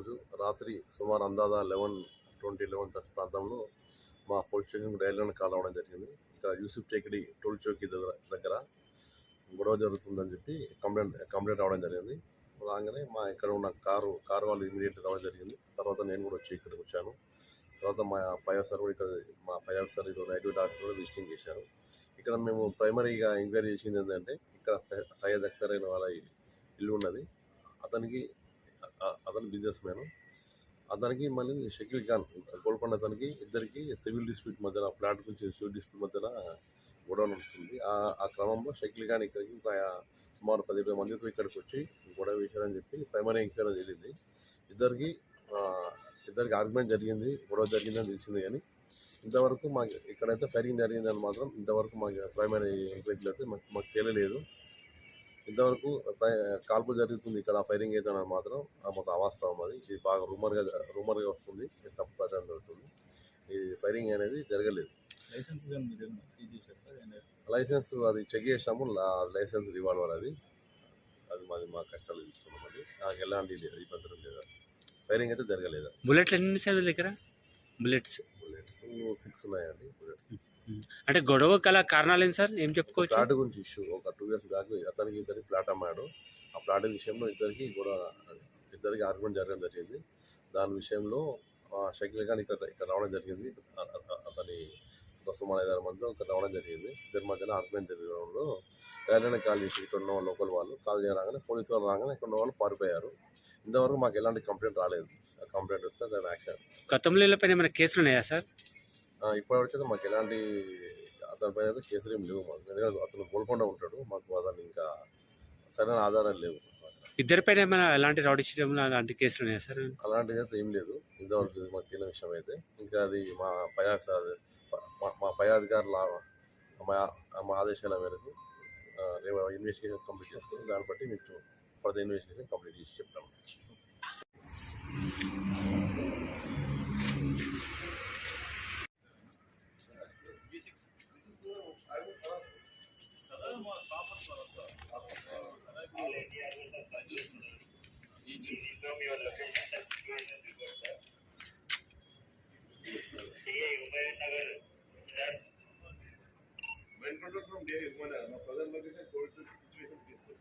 రోజు రాత్రి సుమారు అందాద లెవెన్ ట్వంటీ లెవెన్ థర్టీ ప్రాంతంలో మా పోలీస్ స్టేషన్ డైలాండ్ కాల్ అవ్వడం జరిగింది. ఇక్కడ యూసుఫ్ చేకిడి టోల్ చౌకీ దగ్గర దగ్గర గొడవ జరుగుతుందని చెప్పి కంప్లైంట్ కంప్లైంట్ అవ్వడం జరిగింది. రాగానే మా ఇక్కడ ఉన్న కారు కారు వాళ్ళు ఇమీడియట్గా రావడం జరిగింది. తర్వాత నేను కూడా వచ్చి ఇక్కడికి వచ్చాను. తర్వాత మా పై ఆఫీసర్ కూడా ఇక్కడ మా పై ఆఫీసర్ ఇక్కడ నైట్ డ్యూటీ ఆఫీసర్ కూడా విజిటింగ్ చేశారు. ఇక్కడ మేము ప్రైమరీగా ఎంక్వైరీ చేసింది ఏంటంటే ఇక్కడ సయ్యద్ అఖ్తర్ అయిన వాళ్ళ ఇల్లు ఉన్నది. అతనికి అతను బిజినెస్ మ్యాన్ అతనికి మళ్ళీ షకీల్ ఖాన్ గోల్కొండ అతనికి ఇద్దరికి సివిల్ డిస్ప్యూట్ మధ్యన ఫ్లాట్ గురించి సివిల్ డిస్ప్యూట్ మధ్యన గొడవ నడుస్తుంది. ఆ ఆ క్రమంలో షకీల్ ఖాన్ ఇక్కడికి ఒక సుమారు పది ఇరవై మందితో ఇక్కడికి వచ్చి గొడవ వేశారని చెప్పి ప్రైమరీ ఎంక్వైరీ జరిగింది. ఇద్దరికి ఇద్దరికి ఆర్గ్యుమెంట్ జరిగింది గొడవ జరిగిందని తెలిసింది కానీ ఇంతవరకు మాకు ఇక్కడైతే ఫైరింగ్ జరిగిందని మాత్రం ఇంతవరకు మాకు ప్రైమరీ ఎంక్వైరీలు అయితే మాకు మాకు తెలియలేదు. ఇంతవరకు ప్రై- కాల్పు జరుగుతుంది ఇక్కడ ఫైరింగ్ అవుతుందని మాత్రం ఆ మొత్తం అవాస్తవం అది. ఇది బాగా రూమర్గా రూమర్గా వస్తుంది. ఇది తప్పు ప్రచారం జరుగుతుంది. ఈ ఫైరింగ్ అనేది జరగలేదు. లైసెన్స్ అది చెక్ చేసాము లైసెన్స్ రివాల్వర్ అది. అది మాది మా కష్టాలు తీసుకున్నాం అది. నాకు ఎలాంటి ఇబ్బందులు లేదు? ఫైరింగ్ అయితే జరగలేదు? బుల్లెట్లు ఎన్ని సార్ దగ్గర బుల్లెట్స్. బుల్లెట్స్ సిక్స్ ఉన్నాయండి బుల్లెట్స్ అంటే గొడవ గల కారణాలు ఏంటి సార్? ఏం చెప్పుకోవచ్చు? ప్లాట్ గురించి ఇష్యూ ఒక టూ ఇయర్స్ బ్యాక్ అతనికి ఇద్దరికి ప్లాట్ అమ్మాడు. ఆ ప్లాట్ విషయంలో ఇద్దరికి కూడా ఇద్దరికి ఆర్గ్యుమెంట్ జరగడం జరిగింది. దాని విషయంలో షకీల్ ఖాన్ ఇక్కడ ఇక్కడ రావడం జరిగింది. అతని మన ఐదారు మందితో ఇక్కడ రావడం జరిగింది. ఇద్దరి మధ్యన ఆర్గ్యుమెంట్ జరగడంలో రైల్వేనే కాల్ చేసి ఇక్కడ ఉన్న లోకల్ వాళ్ళు కాల్ చేయగానే పోలీసు వాళ్ళు రాగానే ఇక్కడ ఉన్న వాళ్ళు పారిపోయారు. ఇంతవరకు మాకు ఎలాంటి కంప్లైంట్ రాలేదు. కంప్లైంట్ వస్తే దాని యాక్షన్ గతంలో వీళ్ళపైన ఏమైనా కేసులు ఉన్నాయా సార్? ఇప్పటివరకు మాకు ఎలాంటి అతని పైన అయితే కేసులు ఏం లేవు మాకు. ఎందుకంటే అతను గోల్కొండ ఉంటాడు. మాకు అతను ఇంకా సరైన ఆధారాలు లేవు. ఇద్దరిపైన ఏమైనా ఎలాంటి రౌడీ షీటంలో అలాంటి కేసులు ఉన్నాయా సార్? అలాంటిది అయితే ఏం లేదు. ఇంతవరకు మాకు తెలియని విషయం అయితే. ఇంకా అది మా పై మా- మా పై అధికారుల మా మా ఆదేశాల మేరకు రేపు ఇన్వెస్టిగేషన్ కంప్లీట్ చేసుకుని దాన్ని బట్టి మీకు ఫర్దర్ ఇన్వెస్టిగేషన్ కంప్లీట్ చేసి control from day one. Now, Pradhan Modi said, COVID situation peaceful.